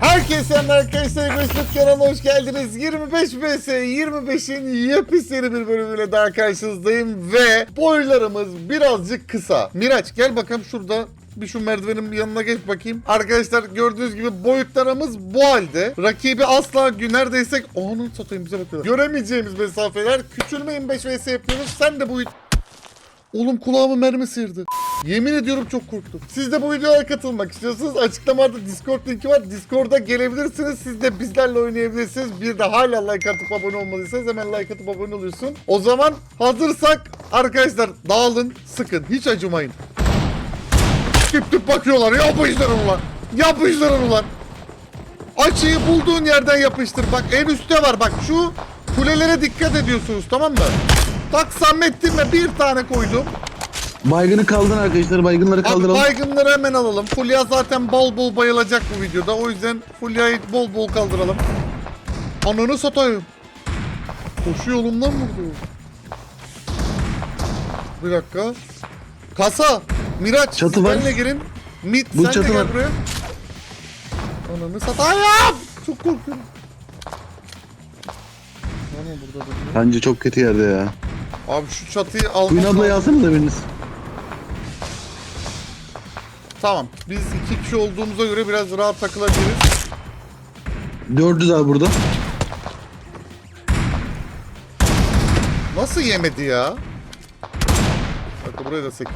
Herkese selamlar arkadaşlar. Gözlük kanalına hoş geldiniz. 25 vs 25'in yepyeni bir bölümüyle daha karşınızdayım ve boylarımız birazcık kısa. Miraç gel bakalım şurada bir şu merdivenin yanına geç bakayım. Arkadaşlar gördüğünüz gibi boyutlarımız bu halde. Rakibi asla neredeyse onun satayım bize bakıyorlar. Göremeyeceğimiz mesafeler. Küçülme 25 vs yapıyoruz. Sen de bu Oğlum kulağımı mermi sıyırdı. Yemin ediyorum çok korktum. Siz de bu videoya katılmak istiyorsanız açıklamada Discord linki var. Discord'a gelebilirsiniz. Siz de bizlerle oynayabilirsiniz. Bir de hala like atıp abone olmadıysanız hemen like atıp abone oluyorsun. O zaman hazırsak arkadaşlar dağılın sıkın. Hiç acımayın. Tüp tüp bakıyorlar. Yapıştırın ulan. Yapıştırın ulan. Açıyı bulduğun yerden yapıştır. Bak en üstte var. Bak şu kulelere dikkat ediyorsunuz tamam mı? Tak Samettin'le bir tane koydum. Baygını kaldırın arkadaşlar. Baygınları Abi kaldıralım. baygınları hemen alalım. Fulya zaten bol bol bayılacak bu videoda. O yüzden Fulya'yı bol bol kaldıralım. Ananı satayım. Koşu yolumdan vurdu. Bir dakika. Kasa. Miraç. Çatı siz var. benimle girin. Mit Bu sen de çatı gel var. buraya. Ananı satayım. Çok korkuyorum. Tamam burada duruyor. Bence çok kötü yerde ya. Abi şu çatıyı almam Queen lazım. alsanız da biriniz. Tamam. Biz iki kişi olduğumuza göre biraz rahat takılabiliriz. 400 abi burada. Nasıl yemedi ya? Bakın buraya da 8.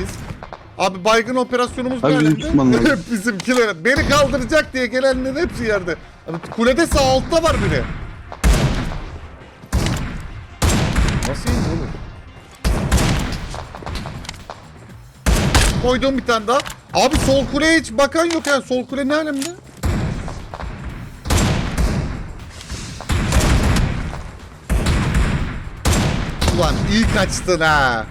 Abi baygın operasyonumuz Abi bizim geldi. tutman lazım. Bizimkiler. Beni kaldıracak diye gelenlerin hepsi yerde. Abi kulede sağ altta var biri. Nasıl indi oğlum? Koydum bir tane daha. Abi sol kuleye hiç bakan yok yani. Sol kule ne alemde? Ulan iyi kaçtın ha.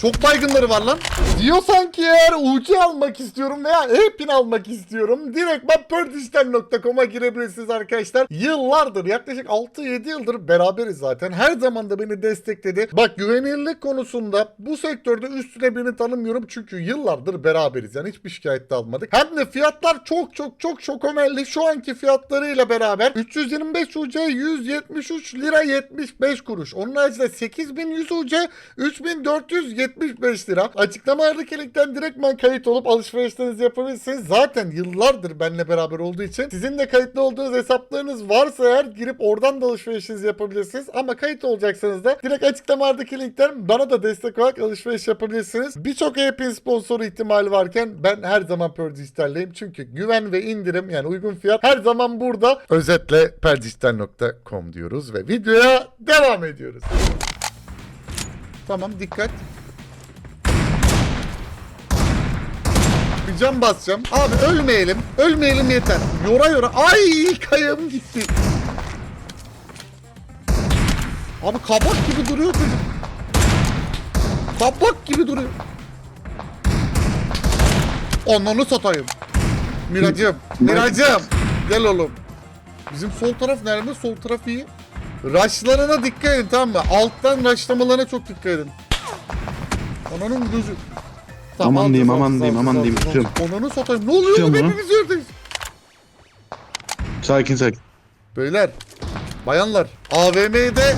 Çok baygınları var lan. Diyor sanki eğer UC almak istiyorum veya e-pin almak istiyorum. Direkt ben perdişten.com'a girebilirsiniz arkadaşlar. Yıllardır yaklaşık 6-7 yıldır beraberiz zaten. Her zaman da beni destekledi. Bak güvenilirlik konusunda bu sektörde üstüne birini tanımıyorum. Çünkü yıllardır beraberiz. Yani hiçbir şikayet de almadık. Hem de fiyatlar çok çok çok çok önemli. Şu anki fiyatlarıyla beraber 325 UC 173 lira 75 kuruş. Onun haricinde 8100 UC 3475 lira. Açıklamalardaki linkten direktmen kayıt olup alışverişlerinizi yapabilirsiniz. Zaten yıllardır benimle beraber olduğu için sizin de kayıtlı olduğunuz hesaplarınız varsa eğer girip oradan da alışverişinizi yapabilirsiniz. Ama kayıt olacaksanız da direkt açıklamalardaki linkten bana da destek olarak alışveriş yapabilirsiniz. Birçok e-pin sponsoru ihtimali varken ben her zaman Pearl Dijital'deyim. Çünkü güven ve indirim yani uygun fiyat her zaman burada. Özetle perdijital.com diyoruz ve videoya devam ediyoruz. Tamam dikkat. Cam basacağım. Abi ölmeyelim. Ölmeyelim yeter. Yora yora. Ay kayım gitti. Abi kabak gibi duruyor çocuk. Kabak gibi duruyor. Onunu satayım. Miracım. Miracım. Gel oğlum. Bizim sol taraf nerede? Sol taraf iyi. Raşlarına dikkat edin tamam mı? Alttan raşlamalarına çok dikkat edin. Ananın gözü. Aman aldı, diyeyim, aman diyeyim, aman diyeyim, tutuyorum. Ananı satayım. Ne oluyor Tutuyorum oğlum? bunu. Hepimiz yerdeyiz. Sakin sakin. Beyler, bayanlar, AVM'yi de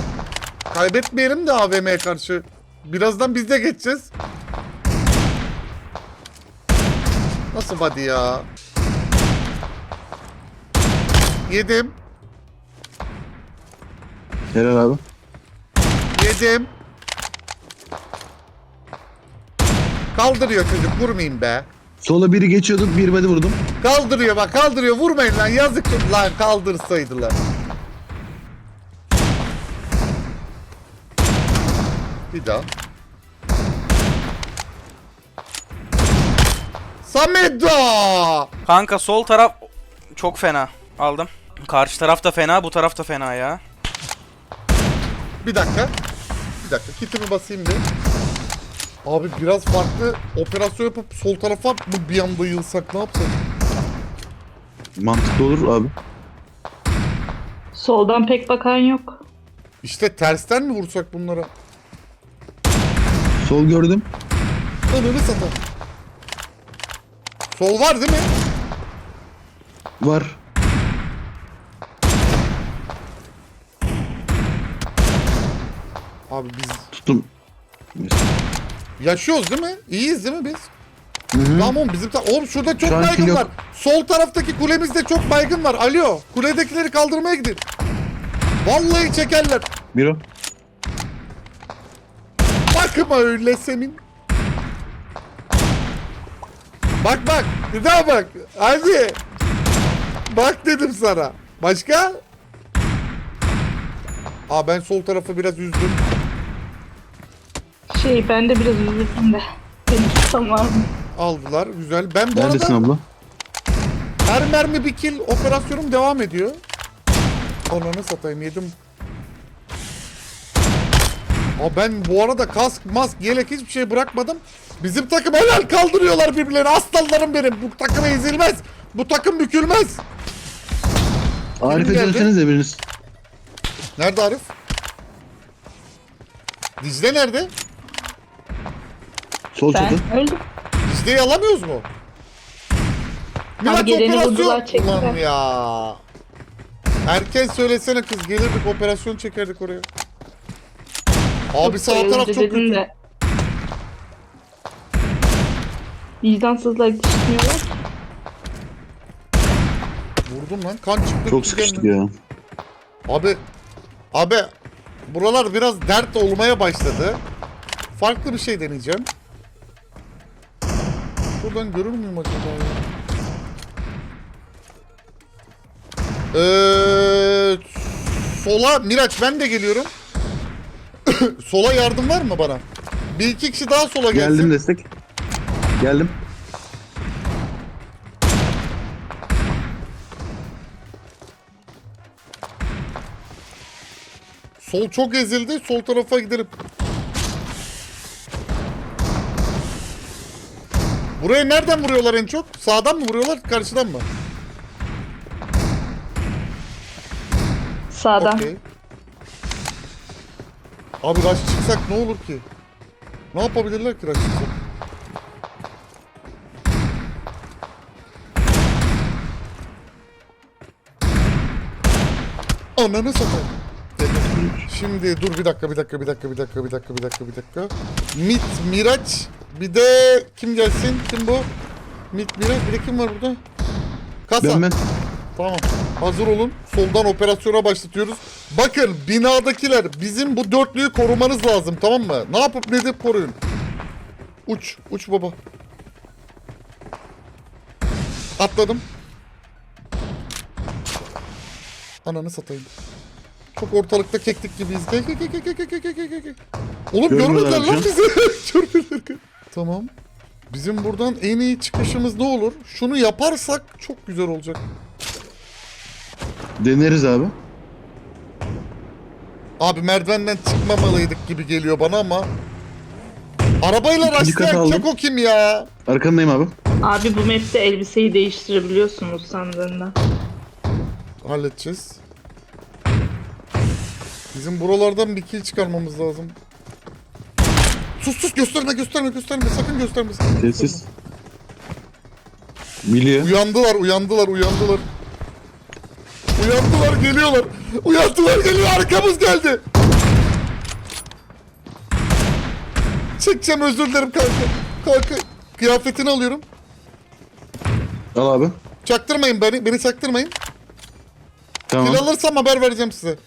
kaybetmeyelim de AVM'ye karşı. Birazdan biz de geçeceğiz. Nasıl body ya? Yedim, Helal abi. yedim. Kaldırıyor çocuk, vurmayayım be. Sola biri geçiyordu. Bir body vurdum. Kaldırıyor bak, kaldırıyor. Vurmayın lan, yazık lan kaldırsaydılar. Bir daha. Samedo! Kanka sol taraf çok fena. Aldım. Karşı taraf da fena, bu taraf da fena ya. Bir dakika. Bir dakika. Kitimi basayım bir. Abi biraz farklı operasyon yapıp sol tarafa mı bir anda yılsak ne yapsak? Mantıklı olur abi. Soldan pek bakan yok. İşte tersten mi vursak bunlara? Sol gördüm. Ananı satan. Sol var değil mi? Var. Abi biz Tuttum. Neyse. Yaşıyoruz değil mi? İyiyiz değil mi biz? Hı hı. Tamam bizim ta- oğlum şurada çok Şu an baygın kilo- var. Sol taraftaki kulemizde çok baygın var. Alo, kuledekileri kaldırmaya gidin. Vallahi çekerler. Bir o. Bakma öyle senin. Bak bak, bir daha bak. Hadi. Bak dedim sana. Başka? Aa ben sol tarafı biraz üzdüm. Şey ben de biraz üzüldüm de. Benim tutsam var mı? Aldılar. Güzel. Ben bu Neredesin arada abla? her mermi bir kill operasyonum devam ediyor. Ananı satayım yedim. Aa ben bu arada kask, mask, yelek hiçbir şey bırakmadım. Bizim takım helal kaldırıyorlar birbirlerini. Aslanlarım benim. Bu takım ezilmez. Bu takım bükülmez. Arif'e geldi? dönsenize biriniz. Nerede Arif? Dicle nerede? Sol Ben çatı. öldüm. Dicle'yi alamıyoruz mu? Miraç geleni operasyon. vurdular, çektiler. Ulan ya. Erken söylesene kız gelirdik operasyon çekerdik oraya. Abi sağ Bayılınca taraf çok kötü. de. Vicdansızlar düşünüyorlar. Vurdum lan kan çıktı. Çok sıkıştık gelmedi. ya. Abi. Abi. Buralar biraz dert olmaya başladı. Farklı bir şey deneyeceğim. Şuradan görür müyüm acaba ya? Ee, sola Miraç ben de geliyorum. sola yardım var mı bana? Bir iki kişi daha sola gelsin. Geldim destek. Geldim. Sol çok ezildi. Sol tarafa gidelim. Buraya nereden vuruyorlar en çok? Sağdan mı vuruyorlar, karşıdan mı? Sağdan. Okey. Abi rush çıksak ne olur ki? Ne yapabilirler ki rush çıksak? Ananı satayım. Şimdi dur bir dakika bir dakika bir dakika bir dakika bir dakika bir dakika bir dakika. Mit Miraç bir de kim gelsin? Kim bu? Mit Miraç bir de kim var burada? Kasa. Ben ben. Tamam. Hazır olun. Soldan operasyona başlatıyoruz. Bakın binadakiler bizim bu dörtlüyü korumanız lazım tamam mı? Ne yapıp ne edip koruyun. Uç. Uç baba. Atladım. Ananı satayım. Çok ortalıkta keklik gibiyiz. Kek kek kek kek kek kek kek kek. Oğlum görmediler lan hocam. bizi. Görmediler. Tamam. Bizim buradan en iyi çıkışımız ne olur? Şunu yaparsak çok güzel olacak. Deneriz abi. Abi merdivenden çıkmamalıydık gibi geliyor bana ama. Arabayla İkinci kata rastlayan aldım. keko kim ya? Arkandayım abi. Abi bu map'te elbiseyi değiştirebiliyorsunuz sandığında. Halledeceğiz. Bizim buralardan bir kill çıkarmamız lazım. Sus sus gösterme gösterme gösterme sakın gösterme. sakın gösterme. Sessiz. Biliyor. Uyandılar uyandılar uyandılar. Uyandılar geliyorlar. Uyandılar geliyor arkamız geldi. Çekeceğim özür dilerim kanka. Kanka kıyafetini alıyorum. Al abi. Çaktırmayın beni. Beni çaktırmayın. Tamam. Kill alırsam haber vereceğim size.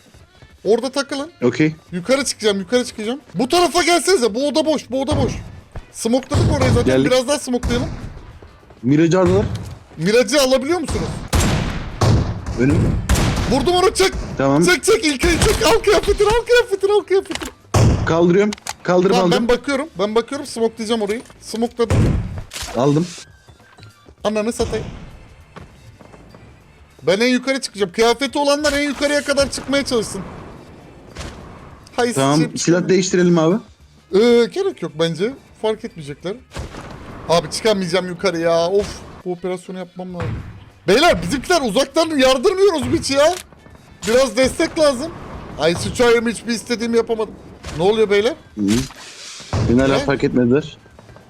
Orada takılın. Okey. Yukarı çıkacağım, yukarı çıkacağım. Bu tarafa gelsenize. Bu oda boş, bu oda boş. Smokladık orayı zaten. Geldik. Biraz daha smoklayalım. Miracı aldılar. Miracı alabiliyor musunuz? Önüm. Vurdum onu çek. Tamam. Çek çek İlkay'ı çek. Al kıyafetini, al kıyafetini, al kıyafetini. Kaldırıyorum. Kaldırıp Tamam ben aldım. bakıyorum. Ben bakıyorum smoklayacağım orayı. Smokladım. Aldım. Ananı satayım. Ben en yukarı çıkacağım. Kıyafeti olanlar en yukarıya kadar çıkmaya çalışsın. Hay Tamam. sıçayım. Silah değiştirelim abi. Ee, gerek yok bence. Fark etmeyecekler. Abi çıkamayacağım yukarı ya. Of. Bu operasyonu yapmam lazım. Beyler bizimkiler uzaktan yardırmıyoruz hiç ya. Biraz destek lazım. Ay sıçayım hiçbir istediğimi yapamadım. Ne oluyor beyler? Hı. Beni hala Ne? fark etmediler.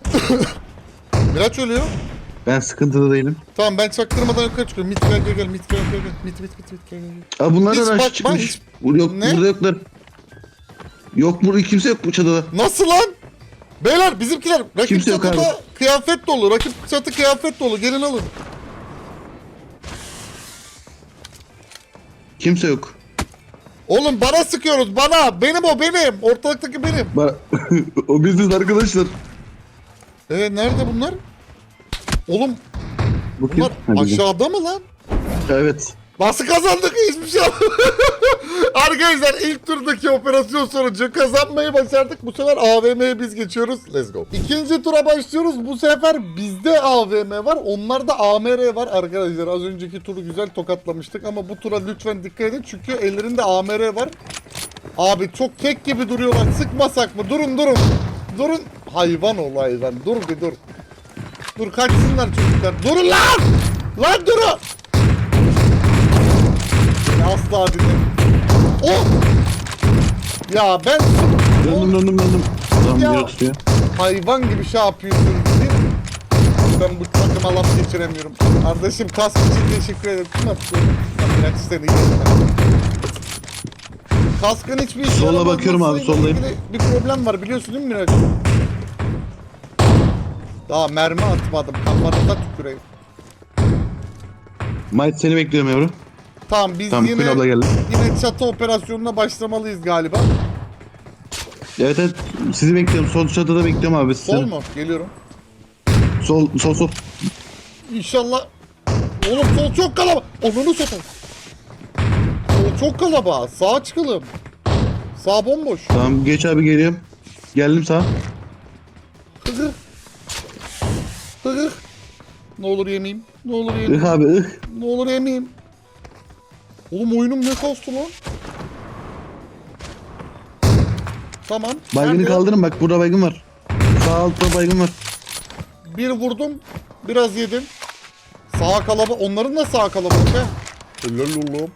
Miraç ölüyor. Ben sıkıntıda değilim. Tamam ben çaktırmadan yukarı çıkıyorum. Mit gel gel gel. Mit gel gel gel. Mit mit mit mit gel gel. gel. Aa bunlar Hiç da bakma, çıkmış. hiç- Yok Ne? burada yoklar. Yok burada kimse yok bu çatıda. Nasıl lan? Beyler bizimkiler rakip Kimse yok çatıda abi. kıyafet dolu. Rakip çatı kıyafet dolu. Gelin alın. Kimse yok. Oğlum bana sıkıyoruz bana. Benim o benim. Ortalıktaki benim. Ba o biziz arkadaşlar. Ee nerede bunlar? Oğlum kim? bunlar aşağıda mı lan? Evet. Nasıl kazandık hiçbir şey Arkadaşlar ilk turdaki operasyon sonucu kazanmayı başardık. Bu sefer AVM'ye biz geçiyoruz. Let's go. İkinci tura başlıyoruz. Bu sefer bizde AVM var. Onlarda AMR var arkadaşlar. Az önceki turu güzel tokatlamıştık ama bu tura lütfen dikkat edin. Çünkü ellerinde AMR var. Abi çok kek gibi duruyorlar. Sıkmasak mı? Durun durun. Durun. Hayvan ol hayvan. Dur bir dur. Dur kaçsınlar çocuklar. Durun lan! Lan durun! Asla dinle. Oh! Ya ben Döndüm döndüm döndüm. Adam Ya. biri tutuyor. hayvan gibi şey yapıyorsun. Ben bu takıma laf geçiremiyorum. Kardeşim kask için teşekkür ederim. Kim attı? Ben Miraç seni. Kaskın hiçbir işe Sola yaramaz bakıyorum abi, olmasıyla soldayım. ilgili Bir problem var biliyorsun değil mi Miraç? Daha mermi atmadım. Kafanıza tüküreyim. Might seni bekliyorum yavrum. Tamam biz Tamam yine abla geldi. yine çatı operasyonuna başlamalıyız galiba. Evet evet sizi bekliyorum. Sol çatıda bekliyorum abi. Sol Seni. mu? Geliyorum. Sol sol sol. İnşallah. Oğlum sol çok kalabalık. Onunu satayım. Sol çok kalabalık. Sağa çıkalım. Sağ bomboş. Tamam geç abi geliyorum. Geldim sağa. Hıgır. Hıgır. Ne olur yemeyeyim. Ne olur yemeyeyim. Ih abi ih. Ne olur yemeyeyim. Oğlum oyunum ne kastı lan? Tamam. Baygını Nerede? kaldırın bak burada baygın var. Sağ altta baygın var. Bir vurdum. Biraz yedim. Sağ kalabalık. Onların da sağ kalabalık ha. Helal oğlum.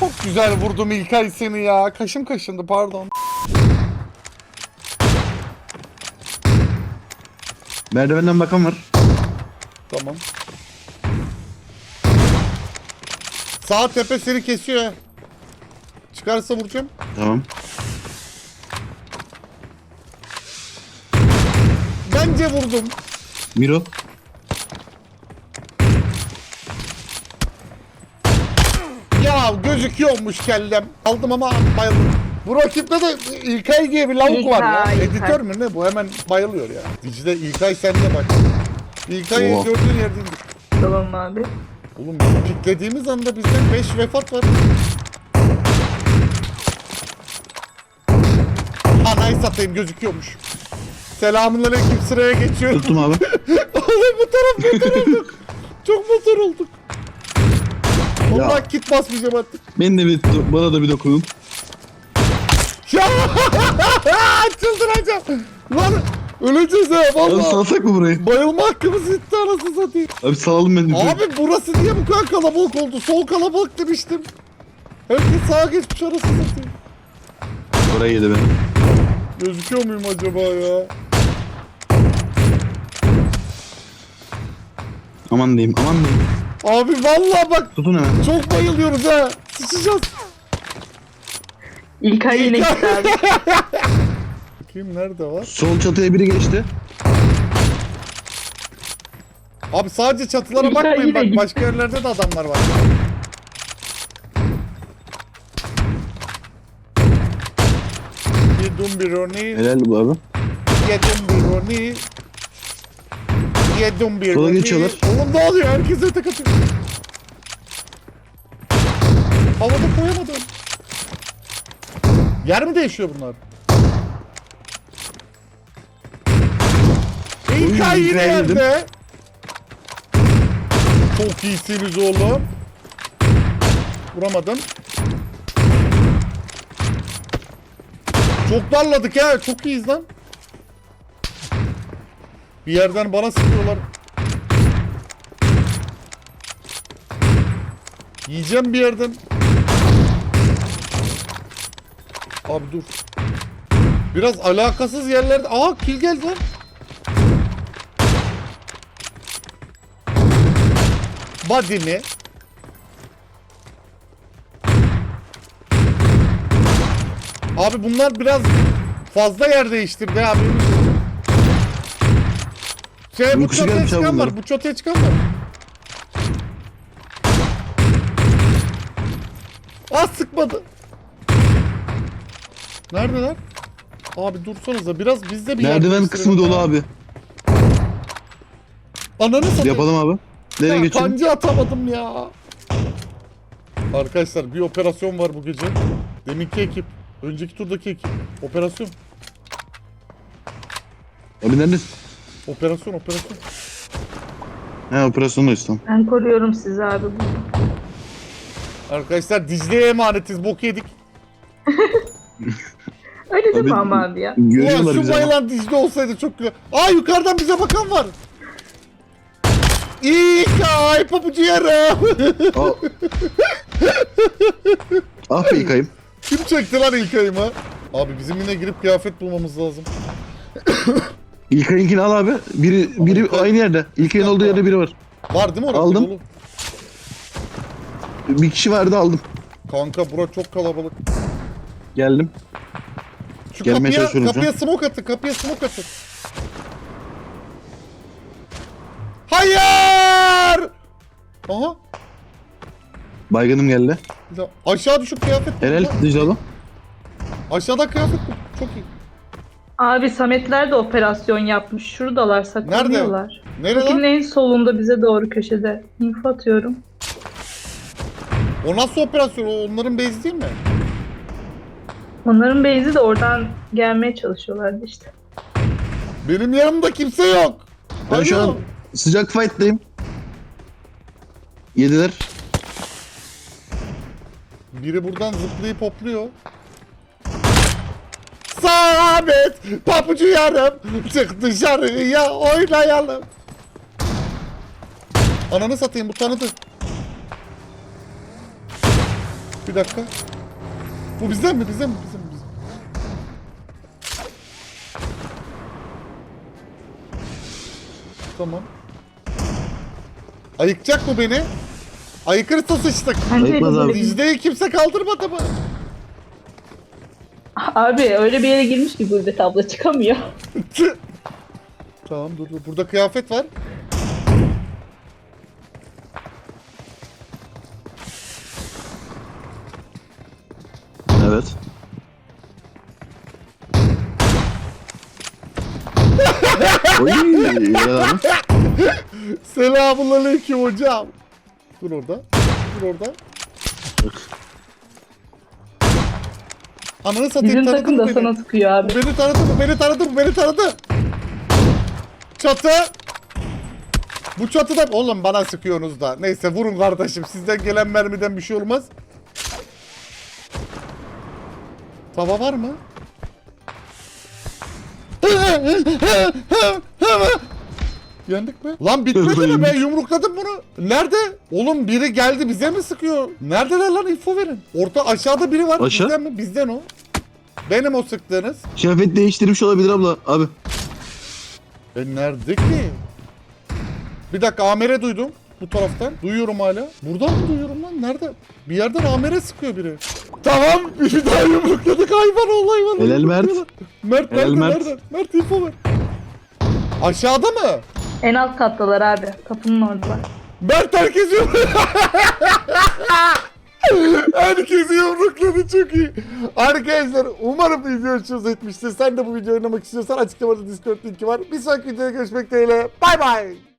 Çok güzel vurdum İlkay seni ya. Kaşım kaşındı pardon. Merdivenden bakan var. Sağ tepe seni kesiyor. Çıkarsa vuracağım. Tamam. Bence vurdum. Miro. Ya gözüküyormuş kellem. Aldım ama bayıldım. Bu rakipte de İlkay diye bir lavuk var ya. İlkay. Editör mü ne bu? Hemen bayılıyor ya. Dicle İlkay sende bak. İlkay'ı Oha. gördüğün yerde. Tamam abi. Oğlum piklediğimiz anda bizden 5 vefat var. Anayı satayım gözüküyormuş. Selamünaleyküm sıraya geçiyorum. Tuttum abi. Oğlum bu taraf motor olduk. Çok motor olduk. Ya. kit basmayacağım artık. Beni de bir bana da bir dokunun. Ya çıldıracağım. Lan öleceğiz ha Abi valla. salsak mı burayı? Bayılma hakkımız gitti anasını satayım. Abi salalım beni. Abi burası niye bu kadar kalabalık oldu? Sol kalabalık demiştim. Herkes sağa geçmiş anasını satayım. Buraya yedi beni. Gözüküyor muyum acaba ya? Aman diyeyim aman diyeyim. Abi vallahi bak Tutun hemen. çok bayılıyoruz ha. Sıçacağız. İlkay yine gitti abi. Bakayım nerede var? Sol çatıya biri geçti. Abi sadece çatılara bakmayın yine bak başka yerlerde de adamlar var. Yedim bir örneği. Helal bu abi. Yedim bir örneği. Yedim bir Sola örneği. geçiyorlar. Oğlum ne oluyor? Herkese tek atıyor. Havada koyamadım. Yer mi değişiyor bunlar? İlkay yine yerde. Çok iyisiniz oğlum. Vuramadım. Çok darladık ha. Çok iyiyiz lan. Bir yerden bana sıkıyorlar. Yiyeceğim bir yerden. Abi dur. Biraz alakasız yerlerde... Aa kill geldi lan. Body mi? Abi bunlar biraz fazla yer değiştirdi abi. Şey bu Uykusu çatıya gelmiş abi çıkan var. Bu çatıya çıkan var. Aa sıkmadı. Neredeler? Abi dursanıza biraz bizde bir yer Merdiven değiştirelim kısmı dolu ya. abi. Ananı satayım. Yapalım abi. Nereye Ya, geçelim? Kanca atamadım ya. Arkadaşlar bir operasyon var bu gece. Deminki ekip. Önceki turdaki ekip. Operasyon. Abi neredesin? Operasyon operasyon. He operasyondayız tamam. Ben koruyorum sizi abi. Arkadaşlar Dicle'ye emanetiz bok yedik. Öyle deme Abi- ama abi ya. Ulan şu bayılan Dicle olsaydı çok güzel. Aa yukarıdan bize bakan var. İyi kay papucu yarım. Aa. ah be yıkayım. Kim çekti lan ilk ayımı? Abi bizim yine girip kıyafet bulmamız lazım. İlkay'ınkini al abi. Biri, biri İlkay- aynı yerde. İlkay'ın olduğu yerde biri var. Var değil mi orada? Aldım. Dolu. Bir kişi vardı aldım. Kanka bura çok kalabalık. Geldim. Şu Gelmeye kapıya, çalışıyorum kapıya smoke atın, kapıya smoke atın. Hayır! Aha. Baygınım geldi. Daha- Aşağı düşüp kıyafet. Helal Dicle abla. Aşağıda kıyafet bul. Çok iyi. Abi Sametler de operasyon yapmış. Şuradalar saklanıyorlar. Nerede lan? en solunda bize doğru köşede. Info atıyorum. O nasıl operasyon? O onların base değil mi? Onların base'i de oradan gelmeye çalışıyorlardı işte. Benim yanımda kimse yok. Ben şu Alo. Sıcak fight'tayım. Yediler. Biri buradan zıplayıp hopluyor. Sabit papucu yarım çık dışarıya oynayalım. Ananı satayım bu tanıdı. Bir dakika. Bu bizden mi bizden mi Tamam. Ayıkacak mı beni? Ayıkırsa sıçtık. Bence Ayıkmaz abi. Dicle'yi kimse kaldırmadı mı? Abi öyle bir yere girmiş ki Gurbet abla çıkamıyor. Tüh. tamam dur dur. Burada kıyafet var. Evet. Oy. Selamun aleyküm hocam. Dur orada. Dur orada. Ananı satayım Bizim tanıdı takım mı da beni? sana sıkıyor abi. Bu beni tanıdı mı? Beni tanıdı mı? Beni tanıdı. Çatı. Bu çatıda... Oğlum bana sıkıyorsunuz da. Neyse vurun kardeşim. Sizden gelen mermiden bir şey olmaz. Tava var mı? Yendik mi? Lan bitmedi mi? Ben yumrukladım bunu. Nerede? Oğlum biri geldi bize mi sıkıyor? Neredeler lan info verin. Orta aşağıda biri var. Aşağı? Bizden mi? Bizden o. Benim o sıktığınız. Kıyafet değiştirmiş olabilir abla. Abi. E nerede ki? Bir dakika amere duydum bu taraftan. Duyuyorum hala. Buradan mı duyuyorum lan? Nerede? Bir yerden amere sıkıyor biri. Tamam. Bir daha yumrukladık hayvan ol hayvan. Helal Mert. Mert Helal nerede? Mert. Nerede? Mert info ver. Aşağıda mı? En alt kattalar abi. Kapının oradalar. Mert herkes yumrukladı. Herkesi yumrukladı çok iyi. Arkadaşlar umarım video hoşunuza gitmiştir. Sen de bu videoyu oynamak istiyorsan açıklamada Discord linki var. Bir sonraki videoda görüşmek dileğiyle. Bay bay.